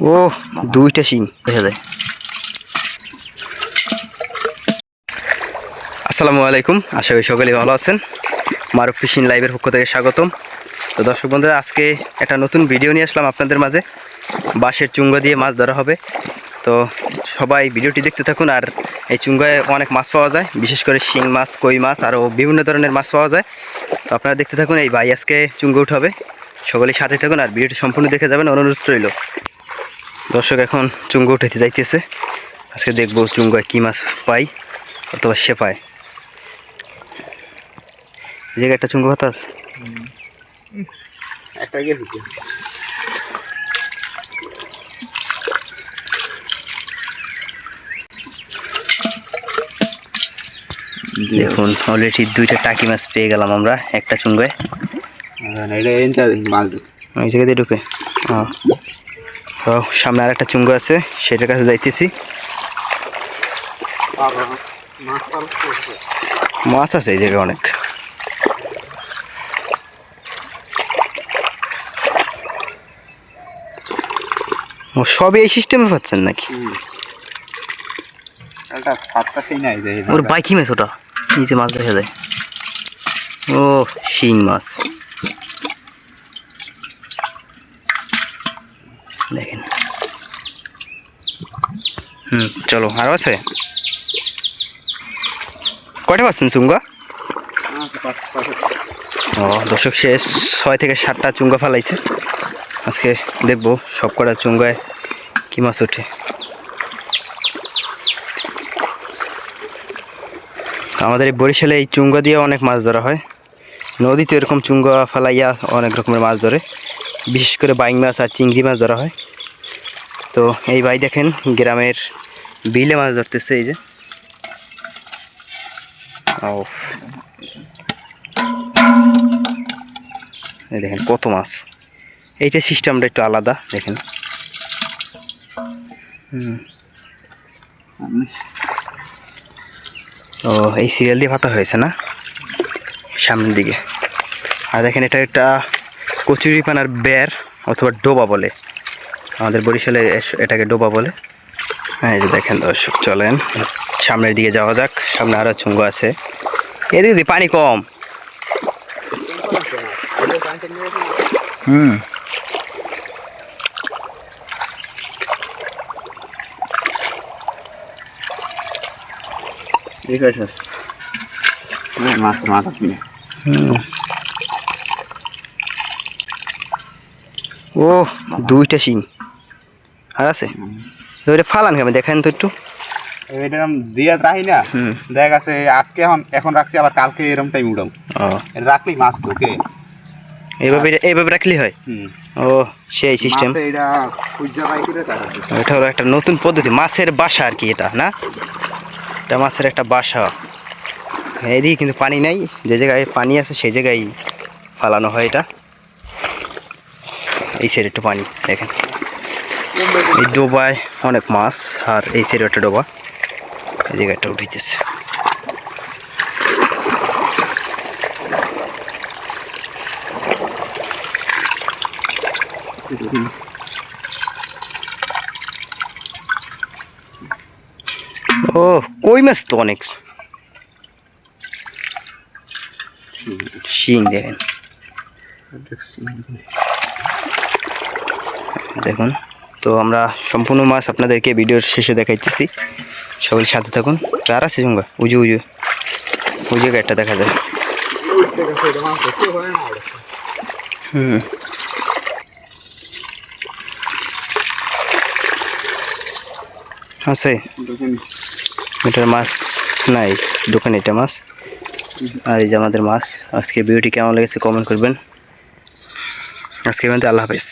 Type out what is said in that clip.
ও দুইটা শিং, দেখা যায়। আসসালামু আলাইকুম, আশা করি সকলেই ভালো আছেন। মারুফ ফিশিং লাইভের পক্ষ থেকে স্বাগতম। তো দর্শক বন্ধুরা, আজকে একটা নতুন ভিডিও নিয়ে আসলাম আপনাদের মাঝে। বাঁশের চুঙ্গা দিয়ে মাছ ধরা হবে। তো সবাই ভিডিওটি দেখতে থাকুন, আর এই চুঙ্গায় অনেক মাছ পাওয়া যায়। বিশেষ করে শিং মাছ, কই মাছ, আরও বিভিন্ন ধরনের মাছ পাওয়া যায়। তো আপনারা দেখতে থাকুন, এই ভাই আজকে চুঙ্গা উঠাবে। সকলেই সাথে থাকুন, আর ভিডিওটি সম্পূর্ণ দেখে যাবেন, অনুরোধ রইল। দর্শক এখন চুঙ্গা উঠাইতে যাইতেছে। আজকে দেখব চুঙ্গায় কী মাছ পাই অথবা সে পায়। এই জায়গায় একটা চুঙ্গা ভাতা আছে? একটা গেছি দেখুন অলরেডি দুইটা টাকি মাছ পেয়ে গেলাম আমরা একটা চুঙ্গায়। ওই জায়গা দিয়ে ঢুকে। হ্যাঁ সামনে আর একটা চুঙ্গা আছে, সেটার কাছে যাইতেছি। মাছ আছে এই জায়গায় অনেক। সবই এই সিস্টেমে পাচ্ছেন নাকি? ওর বাইকি মাছ ওটা। নিচে মাছ দেখা যায়। ও, শিং মাছ। দেখেন। হুম, চলো আরও আছে? কয়টা পাচ্ছেন চুঙ্গা? ও, দর্শক সে ছয় থেকে সাতটা চুঙ্গা ফেলাইছে। আজকে দেখব সব কটা চুঙ্গায় কী মাছ ওঠে। আমাদের এই বরিশালে এই চুঙ্গা দিয়ে অনেক মাছ ধরা হয়। নদীতে এরকম চুঙ্গা ফেলাইয়া অনেক রকমের মাছ ধরে। বিশেষ করে বাইং মাছ আর চিংড়ি মাছ ধরা হয়। তো এই ভাই দেখেন, গ্রামের বিলে মাছ ধরতেছে এই যে। দেখেন কত মাছ। এইটা সিস্টেমটা একটু আলাদা, দেখেন। ও, এই সিরিয়াল দিয়ে পাতা হয়েছে না? সামনের দিকে। আর দেখেন এটা একটা কচুরিপানার বের অথবা ডোবা বলে। আমাদের বরিশালে এটাকে ডোবা বলে। এই যে দেখেন দর্শক চলেন। সামনের দিকে যাওয়া যাক। সামনে আরও চুঙ্গ আছে। এদিকে দি পানি কম। হুম। ঠিক আছে। মাছ মাছ আসবি হুম। ও দুইটা শিং। আর আছে? এটা ফালান কেমন? দেখেন তো একটু। এটা দিয়ে রাখি না। দেখ আছে আজকে এখন এখন রাখছি আবার কালকে এরম টাইম এটা রাখলেই মাছ ঢোকে। এইভাবে এইভাবে রাখলেই হয়? ও সেই সিস্টেম এটা হলো একটা নতুন পদ্ধতি মাছের বাসা আর কি এটা না? এটা মাছের একটা বাসা। এদিকে কিন্তু পানি নাই যে জায়গায় পানি আছে সেই জায়গায় ফালানো হয় এটা। এই সাইডে একটু পানি দেখেন। এই ডোবায় অনেক মাছ, আর এই সাইডে একটা ডোবা। এই জায়গায় একটা উঠিতেছে ও, কই মাছ তো অনেক? শিং দেখেন। দেখুন। তো আমরা সম্পূর্ণ মাছ আপনাদেরকে ভিডিওর শেষে দেখাইতেছি। সকল সাথে থাকুন। আর আছে সঙ্গে উজু উজু ওই জায়গায় দেখা যায়। হুম। আছে। এটার মাছ নাই। দোকানে এটা মাছ। আর এই যে আমাদের মাছ। আজকে ভিডিওটি কেমন লেগেছে কমেন্ট করবেন। আজকে কিন্তু আল্লাহ হাফেজ।